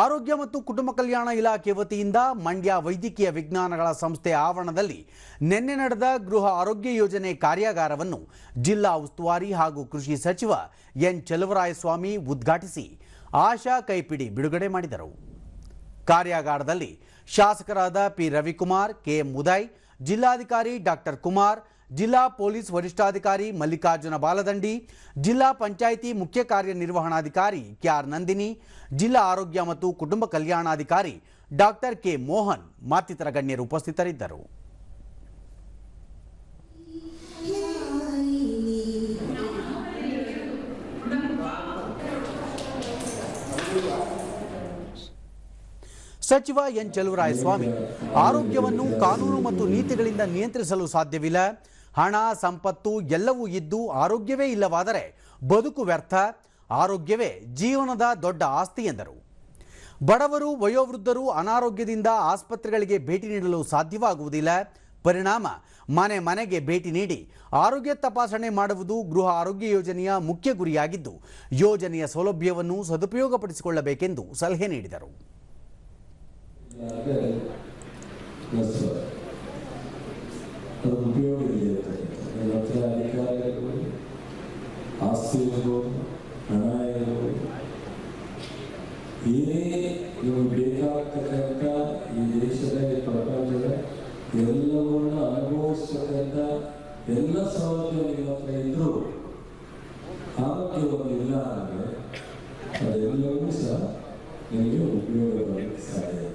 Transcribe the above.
ಆರೋಗ್ಯ ಮತ್ತು ಕುಟುಂಬ ಕಲ್ಯಾಣ ಇಲಾಖೆ ವತಿಯಿಂದ ಮಂಡ್ಯ ವೈದ್ಯಕೀಯ ವಿಜ್ಞಾನಗಳ ಸಂಸ್ಥೆ ಆವರಣದಲ್ಲಿ ನಿನ್ನೆ ನಡೆದ ಗೃಹ ಆರೋಗ್ಯ ಯೋಜನೆ ಕಾರ್ಯಾಗಾರವನ್ನು ಜಿಲ್ಲಾ ಉಸ್ತುವಾರಿ ಹಾಗೂ ಕೃಷಿ ಸಚಿವ ಎನ್ ಚಲುವರಾಯಸ್ವಾಮಿ ಉದ್ಘಾಟಿಸಿ ಆಶಾ ಕೈಪಿಡಿ ಬಿಡುಗಡೆ ಮಾಡಿದರು. ಕಾರ್ಯಾಗಾರದಲ್ಲಿ ಶಾಸಕರಾದ P Ravikumar, K M Uday ಜಿಲ್ಲಾಧಿಕಾರಿ ಡಾಕ್ಟರ್ ಕುಮಾರ್ ಜಿಲ್ಲಾ ಪೊಲೀಸ್ ವರಿಷ್ಠಾಧಿಕಾರಿ ಮಲ್ಲಿಕಾರ್ಜುನ ಬಾಲದಂಡಿ, ಜಿಲ್ಲಾ ಪಂಚಾಯಿತಿ ಮುಖ್ಯ ಕಾರ್ಯನಿರ್ವಹಣಾಧಿಕಾರಿ ಕೆಆರ್ ನಂದಿನಿ, ಜಿಲ್ಲಾ ಆರೋಗ್ಯ ಮತ್ತು ಕುಟುಂಬ ಕಲ್ಯಾಣಾಧಿಕಾರಿ ಡಾಕ್ಟರ್ ಕೆ ಮೋಹನ್ ಮತ್ತಿತರ ಗಣ್ಯರು ಉಪಸ್ಥಿತರಿದ್ದರು. ಸಚಿವ ಎನ್ ಚಲುವರಾಯಸ್ವಾಮಿ, ಆರೋಗ್ಯವನ್ನು ಕಾನೂನು ಮತ್ತು ನೀತಿಗಳಿಂದ ನಿಯಂತ್ರಿಸಲು ಸಾಧ್ಯವಿಲ್ಲ. ಹಣ, ಸಂಪತ್ತು ಎಲ್ಲವೂ ಇದ್ದು ಆರೋಗ್ಯವೇ ಇಲ್ಲವಾದರೆ ಬದುಕು ವ್ಯರ್ಥ, ಆರೋಗ್ಯವೇ ಜೀವನದ ದೊಡ್ಡ ಆಸ್ತಿ ಎಂದರು. ಬಡವರು, ವಯೋವೃದ್ಧರು ಅನಾರೋಗ್ಯದಿಂದ ಆಸ್ಪತ್ರೆಗಳಿಗೆ ಭೇಟಿ ನೀಡಲು ಸಾಧ್ಯವಾಗುವುದಿಲ್ಲ. ಪರಿಣಾಮ, ಮನೆ ಮನೆಗೆ ಭೇಟಿ ನೀಡಿ ಆರೋಗ್ಯ ತಪಾಸಣೆ ಮಾಡುವುದು ಗೃಹ ಆರೋಗ್ಯ ಯೋಜನೆಯ ಮುಖ್ಯ ಗುರಿಯಾಗಿದ್ದು, ಯೋಜನೆಯ ಸೌಲಭ್ಯವನ್ನು ಸದುಪಯೋಗಪಡಿಸಿಕೊಳ್ಳಬೇಕೆಂದು ಸಲಹೆ ನೀಡಿದರು. ಆದರೆ ಪ್ಲಸ್ ಅದು ಉಪಯೋಗ ಇದೆ ನನ್ನ ಹತ್ರ ಅಧಿಕಾರ ಇರ್ಬೋದು ಆಸ್ತಿ ಇರ್ಬೋದು ಹಣ ಇರ್ಬೋದು ಏನೇ ನಿಮಗೆ ಬೇಕಾಗ್ತಕ್ಕಂಥ ಈ ದೇಶದ ಈ ಪ್ರಪಂಚದ ಎಲ್ಲವನ್ನ ಅನುಭವಿಸ್ತಕ್ಕಂಥ ಎಲ್ಲ ಸೌಲಭ್ಯ ನಿಮ್ಮ ಹತ್ರ ಇದ್ದರೂ ಆರೋಗ್ಯ ಒಂದಿಲ್ಲ ಅಂದರೆ ಅದೆಲ್ಲವೂ ಸಹ ನಿಮಗೆ ಉಪಯೋಗ ಸಾಧ್ಯ